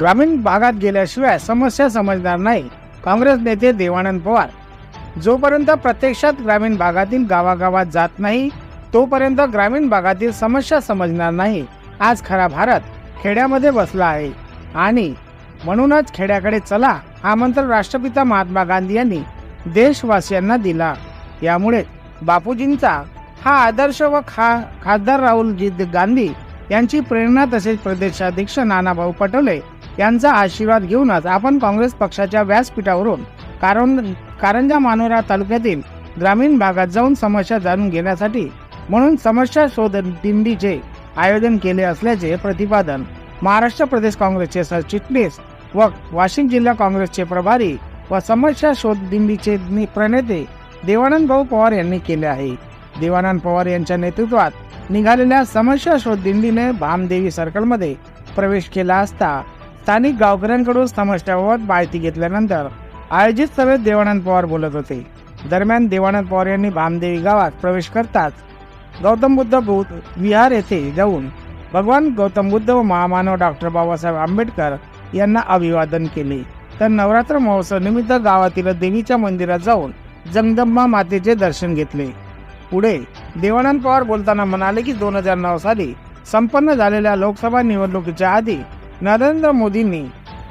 ग्रामीण भागात गेल्याशिवाय समस्या समजणार नाही. काँग्रेस नेते देवानंद पवार. जोपर्यंत प्रत्यक्षात ग्रामीण भागातील गावागावात जात नाही तोपर्यंत ग्रामीण भागातील समस्या समजणार नाही. आज खरा भारत खेड्यामध्ये बसला आहे. आणि म्हणूनच खेड्याकडे चला हा मंत्र राष्ट्रपिता महात्मा गांधी यांनी देशवासियांना दिला. यामुळे बापूजींचा हा आदर्श व खा खासदार राहुलजी गांधी यांची प्रेरणा तसेच प्रदेशाध्यक्ष नानाभाऊ पटोले यांचा आशीर्वाद घेऊनच आपण काँग्रेस पक्षाच्या व्यासपीठावरून कारण कारंजा मानोरा तालुक्यातील ग्रामीण भागात जाऊन समस्या जाणून घेण्यासाठी म्हणून समस्या शोध दिंडीचे आयोजन केले असल्याचे प्रतिपादन महाराष्ट्र प्रदेश काँग्रेसचे सरचिटणीस व वाशिम जिल्हा काँग्रेसचे प्रभारी व समस्या शोध दिंडीचे नि- प्रणेते देवानंद भाऊ पवार यांनी केले आहे. देवानंद पवार यांच्या नेतृत्वात निघालेल्या समस्या शोध दिंडीने भामदेवी सर्कलमध्ये प्रवेश केला असता स्थानिक गावकऱ्यांकडून समस्याबाबत माहिती घेतल्यानंतर आयोजित सभेत देवानंद पवार बोलत होते. दरम्यान देवानंद पवार यांनी भामदेवी गावात प्रवेश करताच गौतम बुद्ध बौद्ध विहार येथे जाऊन भगवान गौतम बुद्ध व महामानव डॉक्टर बाबासाहेब आंबेडकर यांना अभिवादन केले. तर नवरात्र महोत्सव निमित्त गावातील देवीच्या मंदिरात जाऊन जगदंबा मातेचे दर्शन घेतले. पुढे देवानंद पवार बोलताना म्हणाले की दोन हजार नऊ साली संपन्न झालेल्या लोकसभा निवडणुकीच्या आधी नरेंद्र मोदींनी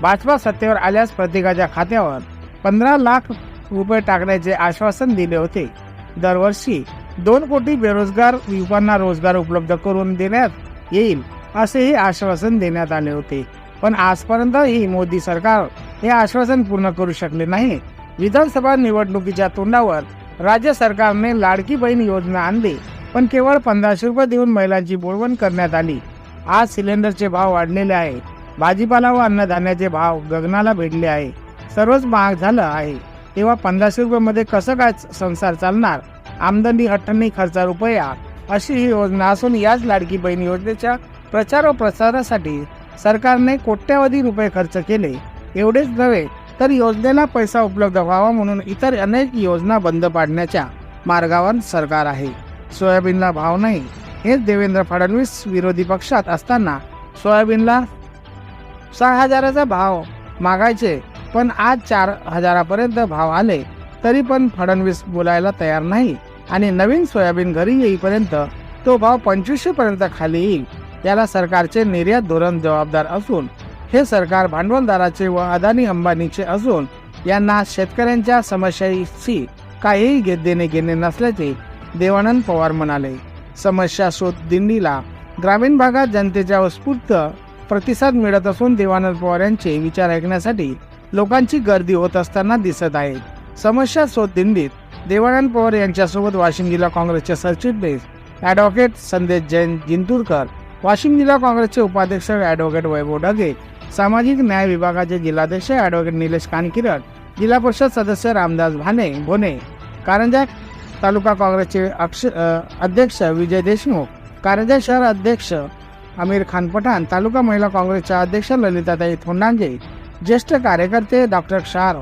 भाजपा सत्तेवर आल्यास प्रत्येकाच्या खात्यावर पंधरा लाख रुपये टाकण्याचे आश्वासन दिले होते. दरवर्षी दोन कोटी बेरोजगार युवकांना रोजगार उपलब्ध करून देण्यात येईल असेही आश्वासन देण्यात आले होते. पण आजपर्यंत ही मोदी सरकार हे आश्वासन पूर्ण करू शकले नाही. विधानसभा निवडणुकीच्या तोंडावर राज्य सरकारने लाडकी बहीण योजना आणली पण केवळ पंधराशे रुपये देऊन महिलांची बोलवण करण्यात आली. आज सिलेंडरचे भाव वाढलेले आहेत. भाजीपाला व अन्नधान्याचे भाव गगनाला भिडले आहे. सर्वच महाग झालं आहे. तेव्हा पंधराशे रुपयामध्ये कसं काय संसार चालणार? आमदनी अठ्ठ्याण्णव खर्चा रुपया. अशी ही योजना असून याच लाडकी बहीण योजनेच्या प्रचार व प्रसारासाठी सरकारने कोट्यावधी रुपये खर्च केले. एवढेच नव्हे तर योजनेला पैसा उपलब्ध व्हावा म्हणून इतर अनेक योजना बंद पाडण्याच्या मार्गावर सरकार आहे. सोयाबीनला भाव नाही. हेच देवेंद्र फडणवीस विरोधी पक्षात असताना सोयाबीनला सहा हजाराचा भाव मागायचे पण आज चार हजारापर्यंत भाव आले तरी पण फडणवीस बोलायला तयार नाही आणि नवीन सोयाबीन घरी येईपर्यंत तो भाव पंचवीसशे पर्यंत खाली येईल. याला सरकारचे निर्यात धोरण जबाबदार असून हे सरकार भांडवलदाराचे व अदानी अंबानीचे असून यांना शेतकऱ्यांच्या समस्याशी काहीही घेत देणे घेणे नसल्याचे देवानंद पवार म्हणाले. समस्या शोध दिंडीला ग्रामीण भागात जनतेच्या उत्स्फूर्त प्रतिसाद मिळत असून देवानंद पवार यांचे विचार ऐकण्यासाठी लोकांची गर्दी होत असताना दिसत आहे समस्या शोध दिंडीत देवानंद पवार यांच्यासोबत वाशिम जिल्हा काँग्रेसचे सरचिटणीस ॲडव्होकेट संदेश जैन जिंतूरकर वाशिम जिल्हा काँग्रेसचे उपाध्यक्ष ॲडव्होकेट वैभव ढगे सामाजिक न्याय विभागाचे जिल्हाध्यक्ष ॲडव्होकेट निलेश कानकिरट जिल्हा परिषद सदस्य रामदास भाने भोने कारंजा तालुका काँग्रेसचे अक्ष अध्यक्ष विजय देशमुख कारंजा शहर अध्यक्ष आमिर खान पठाण तालुका महिला काँग्रेसच्या अध्यक्ष ललिताताई थोंडांजे ज्येष्ठ कार्यकर्ते डॉक्टर क्षार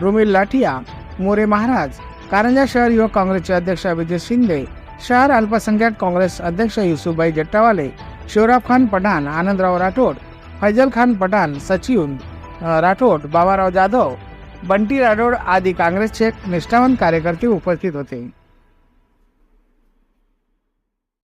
रुमिल लाठिया मोरे महाराज कारंजा शहर युवक काँग्रेसचे अध्यक्ष अभिजित शिंदे शहर अल्पसंख्याक काँग्रेस अध्यक्ष युसुफबाई जट्टावाले शिवराब खान पठाण आनंदराव राठोड फैजल खान पठाण सचिव राठोड बाबाराव जाधव बंटी राठोड आदी काँग्रेसचे निष्ठावंत कार्यकर्ते उपस्थित होते.